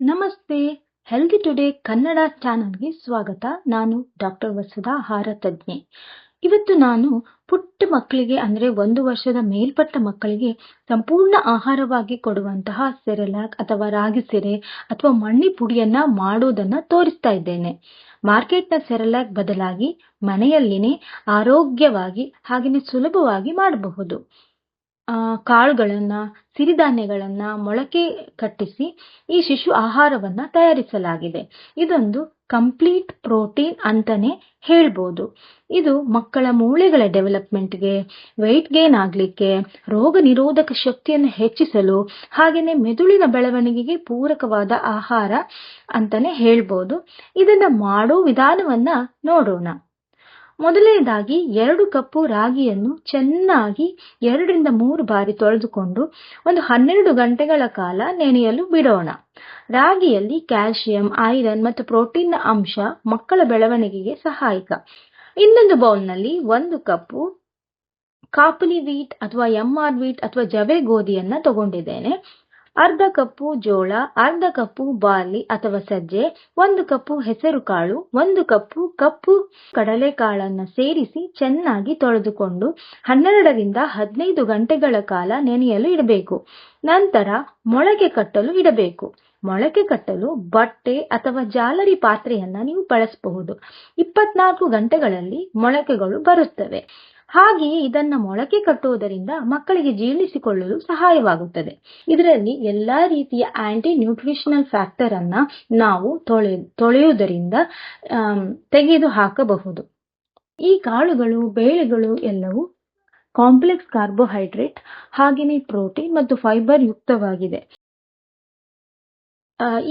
ನಮಸ್ತೆ healthy today Kannada ಚಾನಲ್ಗೆ ಸ್ವಾಗತ. ನಾನು ಡಾಕ್ಟರ್ ವಸುಧಾ ಆಹಾರ ತಜ್ಞೆ. ಇವತ್ತು ನಾನು ಪುಟ್ಟ ಮಕ್ಕಳಿಗೆ ಅಂದರೆ ಒಂದು ವರ್ಷದ ಮೇಲ್ಪಟ್ಟ ಮಕ್ಕಳಿಗೆ ಸಂಪೂರ್ಣ ಆಹಾರವಾಗಿ ಕೊಡುವಂತಹ ಸೆರೆಲಾಕ್ ಅಥವಾ ರಾಗಿ ಸೆರೆ ಅಥವಾ ಮಣ್ಣಿ ಪುಡಿಯನ್ನ ಮಾಡೋದನ್ನ ತೋರಿಸ್ತಾ ಇದ್ದೇನೆ. ಮಾರ್ಕೆಟ್ನ ಸೆರೆಲಾಕ್ ಬದಲಾಗಿ ಮನೆಯಲ್ಲಿನೇ ಆರೋಗ್ಯವಾಗಿ ಹಾಗೆಯೇ ಸುಲಭವಾಗಿ ಮಾಡಬಹುದು. ಕಾಳುಗಳನ್ನ, ಸಿರಿಧಾನ್ಯಗಳನ್ನು ಮೊಳಕೆ ಕಟ್ಟಿಸಿ ಈ ಶಿಶು ಆಹಾರವನ್ನ ತಯಾರಿಸಲಾಗಿದೆ. ಇದೊಂದು ಕಂಪ್ಲೀಟ್ ಪ್ರೋಟೀನ್ ಅಂತಲೇ ಹೇಳ್ಬೋದು. ಇದು ಮಕ್ಕಳ ಮೂಳೆಗಳ ಡೆವಲಪ್ಮೆಂಟ್ಗೆ, ವೆಯ್ಟ್ ಗೇನ್ ಆಗಲಿಕ್ಕೆ, ರೋಗ ನಿರೋಧಕ ಶಕ್ತಿಯನ್ನು ಹೆಚ್ಚಿಸಲು ಹಾಗೆಯೇ ಮೆದುಳಿನ ಬೆಳವಣಿಗೆಗೆ ಪೂರಕವಾದ ಆಹಾರ ಅಂತಾನೆ ಹೇಳ್ಬೋದು. ಇದನ್ನು ಮಾಡೋ ವಿಧಾನವನ್ನ ನೋಡೋಣ. ಮೊದಲನೇದಾಗಿ ಎರಡು ಕಪ್ಪು ರಾಗಿಯನ್ನು ಚೆನ್ನಾಗಿ ಎರಡರಿಂದ ಮೂರು ಬಾರಿ ತೊಳೆದುಕೊಂಡು ಒಂದು ಹನ್ನೆರಡು ಗಂಟೆಗಳ ಕಾಲ ನೆನೆಯಲು ಬಿಡೋಣ. ರಾಗಿಯಲ್ಲಿ ಕ್ಯಾಲ್ಸಿಯಂ, ಐರನ್ ಮತ್ತು ಪ್ರೋಟೀನ್ನ ಅಂಶ ಮಕ್ಕಳ ಬೆಳವಣಿಗೆಗೆ ಸಹಾಯಕ. ಇನ್ನೊಂದು ಬೌಲ್ನಲ್ಲಿ ಒಂದು ಕಪ್ಪು ಕಾಪುಲಿ ವೀಟ್ ಅಥವಾ ಎಂ ಆರ್ ವೀಟ್ ಅಥವಾ ಜವೆ ಗೋಧಿಯನ್ನ ತಗೊಂಡಿದ್ದೇನೆ. ಅರ್ಧ ಕಪ್ಪು ಜೋಳ, ಅರ್ಧ ಕಪ್ಪು ಬಾರ್ಲಿ ಅಥವಾ ಸಜ್ಜೆ, ಒಂದು ಕಪ್ಪು ಹೆಸರು ಕಾಳು, ಒಂದು ಕಪ್ಪು ಕಪ್ಪು ಕಡಲೆಕಾಳನ್ನು ಸೇರಿಸಿ ಚೆನ್ನಾಗಿ ತೊಳೆದುಕೊಂಡು ಹನ್ನೆರಡರಿಂದ ಹದಿನೈದು ಗಂಟೆಗಳ ಕಾಲ ನೆನೆಯಲು ಇಡಬೇಕು. ನಂತರ ಮೊಳಕೆ ಕಟ್ಟಲು ಇಡಬೇಕು. ಮೊಳಕೆ ಕಟ್ಟಲು ಬಟ್ಟೆ ಅಥವಾ ಜಾಲರಿ ಪಾತ್ರೆಯನ್ನ ನೀವು ಬಳಸಬಹುದು. ಇಪ್ಪತ್ನಾಲ್ಕು ಗಂಟೆಗಳಲ್ಲಿ ಮೊಳಕೆಗಳು ಬರುತ್ತವೆ. ಹಾಗೆಯೇ ಇದನ್ನ ಮೊಳಕೆ ಕಟ್ಟುವುದರಿಂದ ಮಕ್ಕಳಿಗೆ ಜೀರ್ಣಿಸಿಕೊಳ್ಳಲು ಸಹಾಯವಾಗುತ್ತದೆ. ಇದರಲ್ಲಿ ಎಲ್ಲಾ ರೀತಿಯ ಆಂಟಿ ನ್ಯೂಟ್ರಿಷನಲ್ ಫ್ಯಾಕ್ಟರ್ ಅನ್ನ ನಾವು ತೊಳೆ, ತೊಳೆಯುವುದರಿಂದ ತೆಗೆದು ಹಾಕಬಹುದು ಈ ಕಾಳುಗಳು, ಬೇಳೆಗಳು ಎಲ್ಲವೂ ಕಾಂಪ್ಲೆಕ್ಸ್ ಕಾರ್ಬೋಹೈಡ್ರೇಟ್ ಹಾಗೆಯೇ ಪ್ರೋಟೀನ್ ಮತ್ತು ಫೈಬರ್ ಯುಕ್ತವಾಗಿದೆ.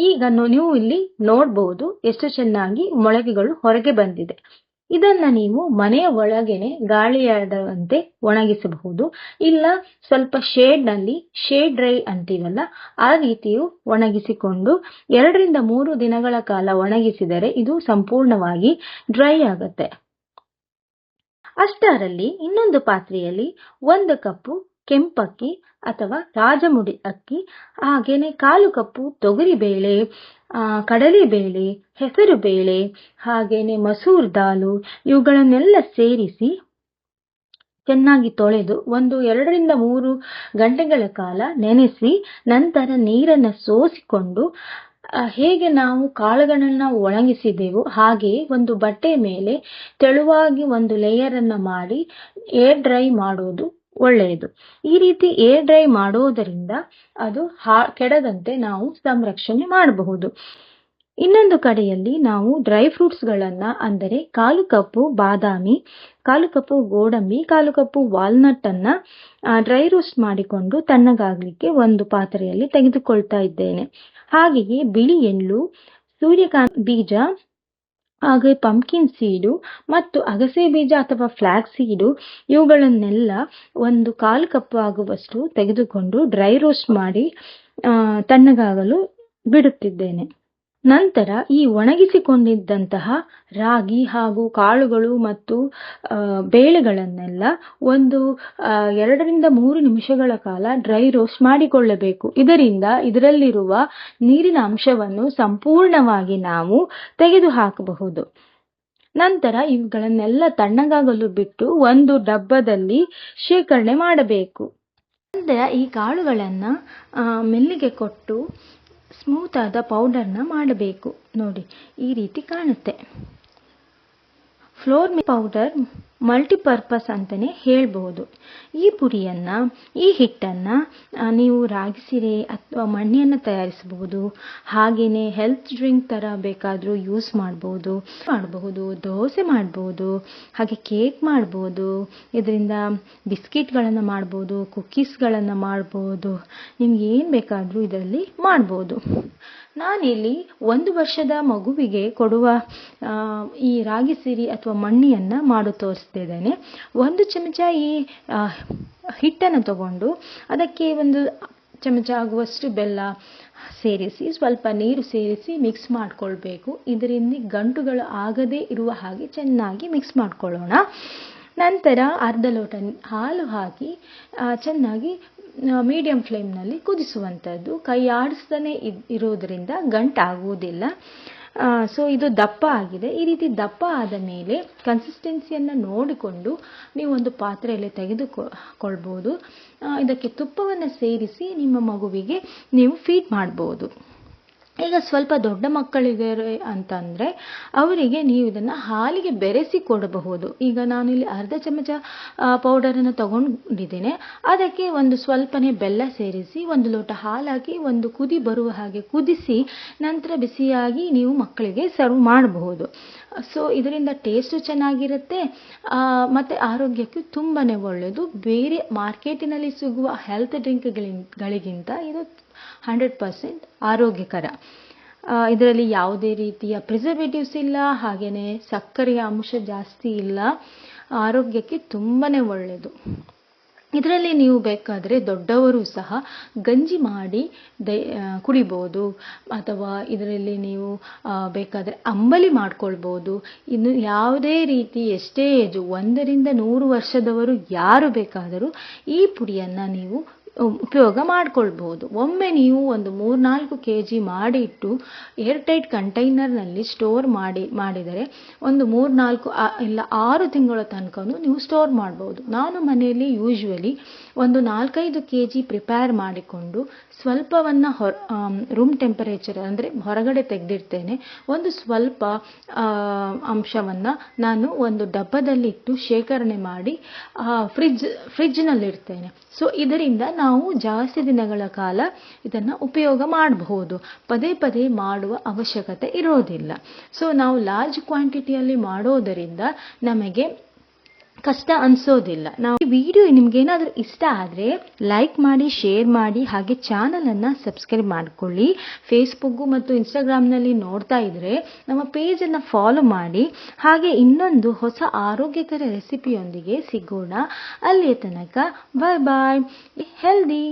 ಈಗ ನೀವು ಇಲ್ಲಿ ನೋಡಬಹುದು ಎಷ್ಟು ಚೆನ್ನಾಗಿ ಮೊಳಕೆಗಳು ಹೊರಗೆ ಬಂದಿದೆ. ಇದನ್ನ ನೀವು ಮನೆಯ ಒಳಗೆನೆ ಗಾಳಿಯಾದಂತೆ ಒಣಗಿಸಬಹುದು. ಇಲ್ಲ, ಸ್ವಲ್ಪ ಶೇಡ್ನಲ್ಲಿ ಶೇಡ್ ಡ್ರೈ ಅಂತೀವಲ್ಲ, ಆ ರೀತಿಯು ಒಣಗಿಸಿಕೊಂಡು ಎರಡರಿಂದ ಮೂರು ದಿನಗಳ ಕಾಲ ಒಣಗಿಸಿದರೆ ಇದು ಸಂಪೂರ್ಣವಾಗಿ ಡ್ರೈ ಆಗುತ್ತೆ. ಅಷ್ಟರಲ್ಲಿ ಇನ್ನೊಂದು ಪಾತ್ರೆಯಲ್ಲಿ ಒಂದು ಕಪ್ಪು ಕೆಂಪಕ್ಕಿ ಅಥವಾ ರಾಜಮುಡಿ ಅಕ್ಕಿ, ಹಾಗೇನೆ ಕಾಲು ಕಪ್ಪು ಬೇಳೆ ಹೆಸರು ಬೇಳೆ, ಹಾಗೇನೆ ಮಸೂರ್ ದಾಲು, ಇವುಗಳನ್ನೆಲ್ಲ ಸೇರಿಸಿ ಚೆನ್ನಾಗಿ ತೊಳೆದು ಒಂದು ಎರಡರಿಂದ ಮೂರು ಗಂಟೆಗಳ ಕಾಲ ನೆನೆಸಿ ನಂತರ ನೀರನ್ನು ಸೋಸಿಕೊಂಡು ಹೇಗೆ ನಾವು ಕಾಳುಗಳನ್ನು ಒಣಗಿಸಿದೆವು ಹಾಗೆಯೇ ಒಂದು ಬಟ್ಟೆ ಮೇಲೆ ತೆಳುವಾಗಿ ಒಂದು ಲೇಯರ್ ಅನ್ನ ಮಾಡಿ ಏರ್ ಡ್ರೈ ಮಾಡೋದು ಒಳ್ಳೆಯದು. ಈ ರೀತಿ ಏರ್ ಡ್ರೈ ಮಾಡೋದರಿಂದ ಅದು ಕೆಡದಂತೆ ನಾವು ಸಂರಕ್ಷಣೆ ಮಾಡಬಹುದು. ಇನ್ನೊಂದು ಕಡೆಯಲ್ಲಿ ನಾವು ಡ್ರೈ ಫ್ರೂಟ್ಸ್ ಗಳನ್ನ ಅಂದರೆ ಕಾಲು ಕಪ್ಪು ಬಾದಾಮಿ, ಕಾಲು ಕಪ್ಪು ಗೋಡಂಬಿ, ಕಾಲು ಕಪ್ಪು ವಾಲ್ನಟ್ ಅನ್ನ ಡ್ರೈ ರೋಸ್ಟ್ ಮಾಡಿಕೊಂಡು ತಣ್ಣಗಾಗಲಿಕ್ಕೆ ಒಂದು ಪಾತ್ರೆಯಲ್ಲಿ ತೆಗೆದುಕೊಳ್ತಾ ಇದ್ದೇನೆ. ಹಾಗೆಯೇ ಬಿಳಿ ಎಳ್ಳು, ಸೂರ್ಯಕಾಂತಿ ಬೀಜ ಹಾಗೆ ಪಂಪ್ಕಿನ್ ಸೀಡು ಮತ್ತು ಅಗಸೆ ಬೀಜ ಅಥವಾ ಫ್ಲಾಕ್ ಸೀಡು ಇವುಗಳನ್ನೆಲ್ಲ ಒಂದು ಕಾಲು ಕಪ್ ಆಗುವಷ್ಟು ತೆಗೆದುಕೊಂಡು ಡ್ರೈ ರೋಸ್ಟ್ ಮಾಡಿ ತಣ್ಣಗಾಗಲು ಬಿಡುತ್ತಿದ್ದೇನೆ. ನಂತರ ಈ ಒಣಗಿಸಿಕೊಂಡಿದ್ದಂತಹ ರಾಗಿ ಹಾಗೂ ಕಾಳುಗಳು ಮತ್ತು ಬೇಳೆಗಳನ್ನೆಲ್ಲ ಒಂದು ಎರಡರಿಂದ ಮೂರು ನಿಮಿಷಗಳ ಕಾಲ ಡ್ರೈ ರೋಸ್ಟ್ ಮಾಡಿಕೊಳ್ಳಬೇಕು. ಇದರಿಂದ ಇದರಲ್ಲಿರುವ ನೀರಿನ ಅಂಶವನ್ನು ಸಂಪೂರ್ಣವಾಗಿ ನಾವು ತೆಗೆದು ಹಾಕಬಹುದು ನಂತರ ಇವುಗಳನ್ನೆಲ್ಲ ತಣ್ಣಗಾಗಲು ಬಿಟ್ಟು ಒಂದು ಡಬ್ಬದಲ್ಲಿ ಶೇಖರಣೆ ಮಾಡಬೇಕು. ನಂತರ ಈ ಕಾಳುಗಳನ್ನು ಮೆಲ್ಲಿಗೆ ಕೊಟ್ಟು ಸ್ಮೂತ್ ಆದ ಪೌಡರ್ನ ಮಾಡಬೇಕು. ನೋಡಿ ಈ ರೀತಿ ಕಾಣುತ್ತೆ. ಫ್ಲೋರ್ ಪೌಡರ್ ಮಲ್ಟಿಪರ್ಪಸ್ ಅಂತಲೇ ಹೇಳ್ಬಹುದು. ಈ ಪುಡಿಯನ್ನ ಈ ಹಿಟ್ಟನ್ನು ನೀವು ರಾಗಿ ಸಿರೆ ಅಥವಾ ಮಣ್ಣೆಯನ್ನು ತಯಾರಿಸಬಹುದು. ಹಾಗೆಯೇ ಹೆಲ್ತ್ ಡ್ರಿಂಕ್ ಥರ ಬೇಕಾದರೂ ಯೂಸ್ ಮಾಡಬಹುದು. ಮಾಡಬಹುದು, ದೋಸೆ ಮಾಡಬಹುದು, ಹಾಗೆ ಕೇಕ್ ಮಾಡಬಹುದು. ಇದರಿಂದ ಬಿಸ್ಕಿಟ್ಗಳನ್ನು ಮಾಡಬಹುದು ಕುಕ್ಕೀಸ್ಗಳನ್ನು ಮಾಡಬಹುದು. ನಿಮ್ಗೆ ಏನ್ ಬೇಕಾದರೂ ಇದರಲ್ಲಿ ಮಾಡಬಹುದು. ನಾನಿಲ್ಲಿ ಒಂದು ವರ್ಷದ ಮಗುವಿಗೆ ಕೊಡುವ ಈ ರಾಗಿ ಸಿರಿ ಅಥವಾ ಮಣ್ಣಿಯನ್ನು ಮಾಡು ತೋರಿಸ್ತಿದ್ದೇನೆ. ಒಂದು ಚಮಚ ಈ ಹಿಟ್ಟನ್ನು ತಗೊಂಡು ಅದಕ್ಕೆ ಒಂದು ಚಮಚ ಆಗುವಷ್ಟು ಬೆಲ್ಲ ಸೇರಿಸಿ, ಸ್ವಲ್ಪ ನೀರು ಸೇರಿಸಿ ಮಿಕ್ಸ್ ಮಾಡಿಕೊಳ್ಬೇಕು. ಇದರಿಂದ ಗಂಟುಗಳು ಆಗದೇ ಇರುವ ಹಾಗೆ ಚೆನ್ನಾಗಿ ಮಿಕ್ಸ್ ಮಾಡ್ಕೊಳ್ಳೋಣ. ನಂತರ ಅರ್ಧ ಲೋಟ ಹಾಲು ಹಾಕಿ ಚೆನ್ನಾಗಿ ಮೀಡಿಯಂ ಫ್ಲೇಮ್ನಲ್ಲಿ ಕುದಿಸುವಂಥದ್ದು. ಕೈ ಆಡಿಸ್ದೇ ಇರೋದರಿಂದ ಗಂಟಾಗುವುದಿಲ್ಲ. ಸೊ ಇದು ದಪ್ಪ ಆಗಿದೆ. ಈ ರೀತಿ ದಪ್ಪ ಆದ ಮೇಲೆ ಕನ್ಸಿಸ್ಟೆನ್ಸಿಯನ್ನು ನೋಡಿಕೊಂಡು ನೀವು ಒಂದು ಪಾತ್ರೆಯಲ್ಲಿ ತೆಗೆದುಕೊಳ್ಬೋದು. ಇದಕ್ಕೆ ತುಪ್ಪವನ್ನು ಸೇರಿಸಿ ನಿಮ್ಮ ಮಗುವಿಗೆ ನೀವು ಫೀಡ್ ಮಾಡ್ಬೋದು. ಈಗ ಸ್ವಲ್ಪ ದೊಡ್ಡ ಮಕ್ಕಳಿದ್ದಾರೆ ಅಂತಂದರೆ ಅವರಿಗೆ ನೀವು ಇದನ್ನು ಹಾಲಿಗೆ ಬೆರೆಸಿ ಕೊಡಬಹುದು. ಈಗ ನಾನಿಲ್ಲಿ ಅರ್ಧ ಚಮಚ ಪೌಡರನ್ನು ತಗೊಂಡಿದ್ದೇನೆ. ಅದಕ್ಕೆ ಒಂದು ಸ್ವಲ್ಪನೇ ಬೆಲ್ಲ ಸೇರಿಸಿ, ಒಂದು ಲೋಟ ಹಾಲಾಕಿ, ಒಂದು ಕುದಿ ಬರುವ ಹಾಗೆ ಕುದಿಸಿ ನಂತರ ಬಿಸಿಯಾಗಿ ನೀವು ಮಕ್ಕಳಿಗೆ ಸರ್ವ್ ಮಾಡಬಹುದು. ಸೊ ಇದರಿಂದ ಟೇಸ್ಟು ಚೆನ್ನಾಗಿರುತ್ತೆ. ಮತ್ತು ಆರೋಗ್ಯಕ್ಕೆ ತುಂಬಾನೇ ಒಳ್ಳೆಯದು ಬೇರೆ ಮಾರ್ಕೆಟಿನಲ್ಲಿ ಸಿಗುವ ಹೆಲ್ತ್ ಡ್ರಿಂಕ್ಗಳಿಗಿಂತ ಇದು ಹಂಡ್ರೆಡ್ ಪರ್ಸೆಂಟ್ ಆರೋಗ್ಯಕರ. ಇದರಲ್ಲಿ ಯಾವುದೇ ರೀತಿಯ ಪ್ರಿಸರ್ವೇಟಿವ್ಸ್ ಇಲ್ಲ ಹಾಗೆಯೇ ಸಕ್ಕರೆಯ ಅಂಶ ಜಾಸ್ತಿ ಇಲ್ಲ. ಆರೋಗ್ಯಕ್ಕೆ ತುಂಬಾ ಒಳ್ಳೆಯದು ಇದರಲ್ಲಿ ನೀವು ಬೇಕಾದರೆ ದೊಡ್ಡವರು ಸಹ ಗಂಜಿ ಮಾಡಿ ದೈ ಕುಡಿಬೋದು. ಅಥವಾ ಇದರಲ್ಲಿ ನೀವು ಬೇಕಾದರೆ ಅಂಬಲಿ ಮಾಡ್ಕೊಳ್ಬೋದು. ಇನ್ನು ಯಾವುದೇ ರೀತಿ ಎಷ್ಟೇ ಏಜು ಒಂದರಿಂದ ನೂರು ವರ್ಷದವರು ಯಾರು ಬೇಕಾದರೂ ಈ ಪುಡಿಯನ್ನು ನೀವು ಉಪಯೋಗ ಮಾಡಿಕೊಳ್ಬಹುದು. ಒಮ್ಮೆ ನೀವು ಒಂದು ಮೂರ್ನಾಲ್ಕು ಕೆ ಜಿ ಮಾಡಿ ಇಟ್ಟು ಏರ್ ಟೈಟ್ ಕಂಟೈನರ್ನಲ್ಲಿ ಸ್ಟೋರ್ ಮಾಡಿ, ಮಾಡಿದರೆ ಒಂದು ಮೂರ್ನಾಲ್ಕು ಇಲ್ಲ, ಆರು ತಿಂಗಳ ತನಕ ನೀವು ಸ್ಟೋರ್ ಮಾಡ್ಬೋದು. ನಾನು ಮನೆಯಲ್ಲಿ ಯೂಶ್ವಲಿ ಒಂದು ನಾಲ್ಕೈದು ಕೆ ಜಿ ಪ್ರಿಪೇರ್ ಮಾಡಿಕೊಂಡು ಸ್ವಲ್ಪವನ್ನು ಹೊರ ರೂಮ್ ಟೆಂಪರೇಚರ್ ಅಂದರೆ ಹೊರಗಡೆ ತೆಗೆದಿರ್ತೇನೆ ಒಂದು ಸ್ವಲ್ಪ ಅಂಶವನ್ನು ನಾನು ಒಂದು ಡಬ್ಬದಲ್ಲಿಟ್ಟು ಶೇಖರಣೆ ಮಾಡಿ ಫ್ರಿಜ್, ಫ್ರಿಜ್ನಲ್ಲಿಡ್ತೇನೆ. ಸೊ, ಇದರಿಂದ ನಾವು ಜಾಸ್ತಿ ದಿನಗಳ ಕಾಲ ಇದನ್ನು ಉಪಯೋಗ ಮಾಡಬಹುದು. ಪದೇ ಪದೇ ಮಾಡುವ ಅವಶ್ಯಕತೆ ಇರೋದಿಲ್ಲ. ಸೊ ನಾವು ಲಾರ್ಜ್ ಕ್ವಾಂಟಿಟಿಯಲ್ಲಿ ಮಾಡೋದರಿಂದ ನಮಗೆ ಕಷ್ಟ ಅನಿಸೋದಿಲ್ಲ. ನಾವು ವಿಡಿಯೋ ನಿಮ್ಗೇನಾದರೂ ಇಷ್ಟ ಆದರೆ ಲೈಕ್ ಮಾಡಿ ಶೇರ್ ಮಾಡಿ, ಹಾಗೆ ಚಾನಲನ್ನು ಸಬ್ಸ್ಕ್ರೈಬ್ ಮಾಡ್ಕೊಳ್ಳಿ. ಫೇಸ್ಬುಕ್ಕು ಮತ್ತು ಇನ್ಸ್ಟಾಗ್ರಾಮ್ನಲ್ಲಿ ನೋಡ್ತಾ ಇದ್ದರೆ ನಮ್ಮ ಪೇಜನ್ನು ಫಾಲೋ ಮಾಡಿ. ಹಾಗೆ ಇನ್ನೊಂದು ಹೊಸ ಆರೋಗ್ಯಕರ ರೆಸಿಪಿಯೊಂದಿಗೆ ಸಿಗೋಣ. ಅಲ್ಲಿಯ ತನಕ ಬಾಯ್ ಬಾಯ್ ಹೆಲ್ದಿ